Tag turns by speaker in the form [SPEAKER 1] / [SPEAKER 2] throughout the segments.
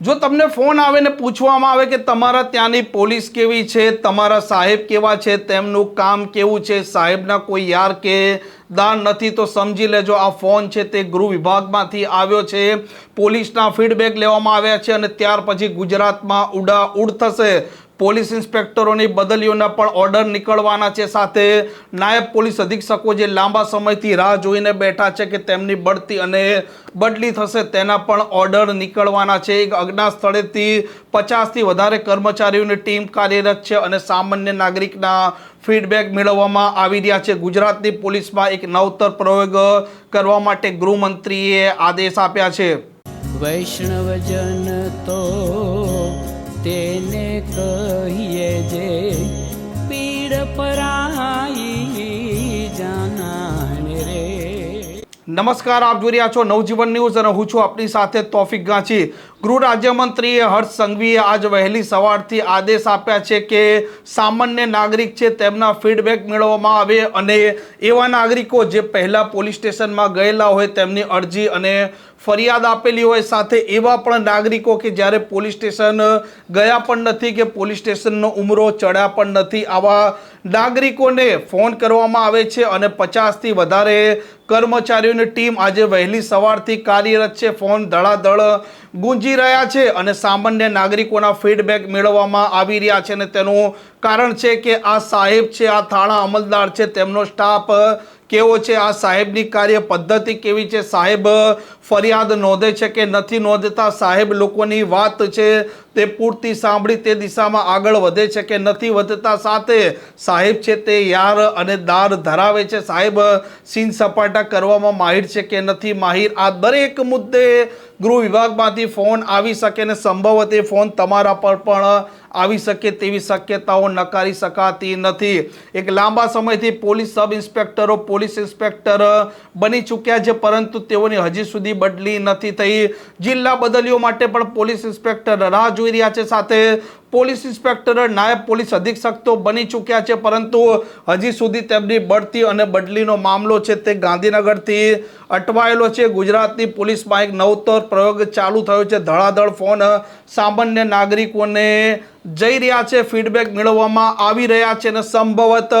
[SPEAKER 1] જો તમને ફોન આવે ને પૂછવામાં આવે કે તમારા ત્યાંની પોલીસ કેવી છે, તમારા સાહેબ કેવા છે, તેમનું કામ કેવું છે, સાહેબના કોઈ યાર કે દાન નથી, તો સમજી લેજો આ ફોન છે તે ગૃહ વિભાગમાંથી આવ્યો છે. પોલીસના ફીડબેક લેવામાં આવ્યા છે અને ત્યાર પછી ગુજરાતમાં ઉડા ઉડ થશે. પોલીસ ઇન્સ્પેક્ટરોની બદલીઓના પણ ઓર્ડર નીકળવાના છે. સાથે નાયબ પોલીસ અધિક્ષકો જે લાંબા સમયથી રાહ જોઈને બેઠા છે કે તેમની બઢતી અને બદલી થશે તેના પણ ઓર્ડર નીકળવાના છે. એક અજ્ઞાત સ્થળેથી પચાસથી વધારે કર્મચારીઓની ટીમ કાર્યરત છે અને સામાન્ય નાગરિકના ફીડબેક મેળવવામાં આવી રહ્યા છે. ગુજરાતની પોલીસમાં એક નવતર પ્રયોગ કરવા માટે ગૃહમંત્રીએ આદેશ આપ્યા છે.
[SPEAKER 2] વૈષ્ણવજન તો તેને કહીએ જે પીડ પરાઈ જાનાને રે.
[SPEAKER 1] નમસ્કાર, આપ જોઈ રહ્યા છો નવજીવન ન્યૂઝ અને હું છું આપની સાથે તોફિક ગાંચી. ગૃહ રાજ્યમંત્રીએ હર્ષ સંઘવીએ આજ વહેલી સવારથી આદેશ આપ્યા છે કે સામાન્ય નાગરિક છે તેમના ફીડબેક મેળવવામાં આવે અને એવા નાગરિકો જે પહેલાં પોલીસ સ્ટેશનમાં ગયેલા હોય તેમની અરજી અને ફરિયાદ આપેલી હોય સાથે એવા પણ નાગરિકો કે જ્યારે પોલીસ સ્ટેશન ગયા પણ નથી કે પોલીસ સ્ટેશનનો ઉમરો ચડ્યા પણ નથી, આવા નાગરિકોને ફોન કરવામાં આવે છે અને પચાસથી વધારે કર્મચારીઓની ટીમ આજે વહેલી સવારથી કાર્યરત છે. ફોન ધડાધડ ગુંજી રહ્યા છે અને સામાન્ય નાગરિકોના ફીડબેક મેળવવામાં આવી રહ્યા છે અને તેનું કારણ છે કે આ સાહેબ છે, આ થાણા અમલદાર છે, તેમનો સ્ટાફ કેવો છે? આ સાહેબની કાર્ય પદ્ધતિ કેવી છે? સાહેબ ફરિયાદ નોંધે છે કે નથી નોંધતા? સાહેબ, લોકોની વાત છે તે પૂરતી સાંભળી તે દિશામાં આગળ વધે છે કે નથી વધતા? સાથે સાહેબ છે તે યાર અને દાર ધરાવે છે. સાહેબ સીન સપાટા કરવામાં માહિર છે કે નથી માહિર. આ દરેક મુદ્દે ગૃહ વિભાગમાંથી ફોન આવી શકે ને સંભવત એ ફોન તમારા પર પણ આવી શકે તેવી શક્યતાઓ નકારી શકાતી નથી. એક લાંબા સમયથી પોલીસ સબ ઇન્સ્પેક્ટરો, પોલીસ ઇન્સ્પેક્ટર બની ચૂક્યા છે, પરંતુ તેઓની હજી સુધી બદલી નથી થઈ. જિલ્લા બદલીઓ માટે પણ પોલીસ ઇન્સ્પેક્ટર રાહ જોઈ રહ્યા છે. સાથે પોલીસ ઇન્સ્પેક્ટર નાયબ પોલીસ અધિક્ષક તો બની ચૂક્યા છે, પરંતુ હજી સુધી તેમની બઢતી અને બદલીનો મામલો છે તે ગાંધીનગરથી અટવાયેલો છે. ગુજરાતની પોલીસમાં એક નવતર પ્રયોગ ચાલુ થયો છે. ધડાધડ ફોન સામાન્ય નાગરિકોને જઈ રહ્યા છે. ફીડબેક મેળવવામાં આવી રહ્યા છે અને સંભવત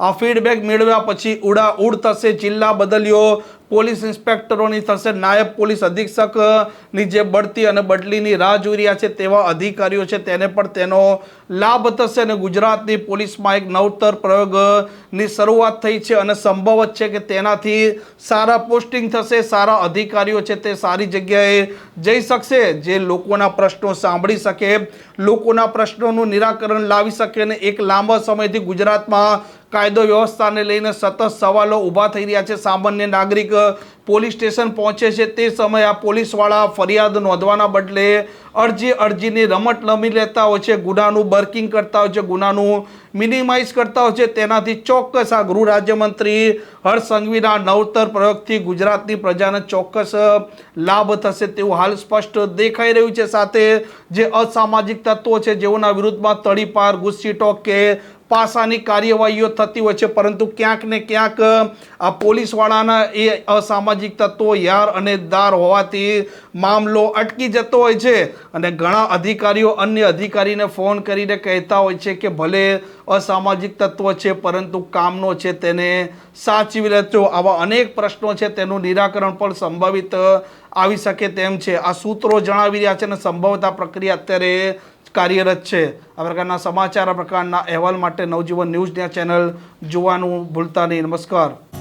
[SPEAKER 1] આ ફીડબેક મેળવ્યા પછી ઉડા ઉડ થશે જિલ્લા બદલ્યો પોલીસ ઇન્સ્પેક્ટરોની થશે નાયબ પોલીસ અધિક્ષકની જે બઢતી અને બદલીની રાહ જોઈ રહ્યા છે તેવા અધિકારીઓ છે તેને પણ તેનો લાભ થશે અને ગુજરાતની પોલીસમાં એક નવતર પ્રયોગની શરૂઆત થઈ છે અને સંભવત છે કે તેનાથી સારા પોસ્ટિંગ થશે, સારા અધિકારીઓ છે તે સારી જગ્યાએ જઈ શકશે, જે લોકોના પ્રશ્નો સાંભળી શકે, લોકોના પ્રશ્નોનું નિરાકરણ લાવી શકે અને એક લાંબા સમયથી ગુજરાતમાં કાયદો વ્યવસ્થાને લઈને સતત સવાલો ઊભા થઈ રહ્યા છે. સામાન્ય નાગરિક પોલીસ સ્ટેશન પહોંચે છે તે સમયે આ પોલીસવાળા ફરિયાદ નોંધવાના બદલે અરજી અરજીની રમત રમી લેતા હોય છે, ગુનાનું બર્કિંગ કરતા હોય છે, ગુનાનું મિનિમાઇઝ કરતા હોય છે, તેનાથી ચોક્કસ આ ગૃહ રાજ્યમંત્રી હર્ષ સંઘવીના નવતર પ્રયોગથી ગુજરાતની પ્રજાને ચોક્કસ લાભ થશે તેવું હાલ સ્પષ્ટ દેખાઈ રહ્યું છે. સાથે જે અસામાજિક તત્વો છે, જેઓના વિરુદ્ધમાં તડીપાર, ગુસ્સી ટોક કે પાસાની કાર્યવાહીઓ થતી હોય છે, પરંતુ ક્યાંક ને ક્યાંક આ પોલીસવાળાના એ અસામાજિક તત્વો યાર અને દાર હોવાથી મામલો અટકી જતો હોય છે. અને ઘણા અધિકારીઓ અન્ય અધિકારીને ફોન કરીને કહેતા હોય છે કે ભલે અસામાજિક તત્વ છે, પરંતુ કામનો છે તેને સાચવી લેજો. આવા અનેક પ્રશ્નો છે, તેનું નિરાકરણ પણ સંભવિત આવી શકે તેમ છે. આ સૂત્રો જણાવી રહ્યા છે અને સંભવત પ્રક્રિયા અત્યારે કાર્યરત છે. આ પ્રકારના સમાચાર, આ પ્રકારના અહેવાલ માટે નવજીવન ન્યૂઝ ચેનલ જોવાનું ભૂલતા નહીં. નમસ્કાર.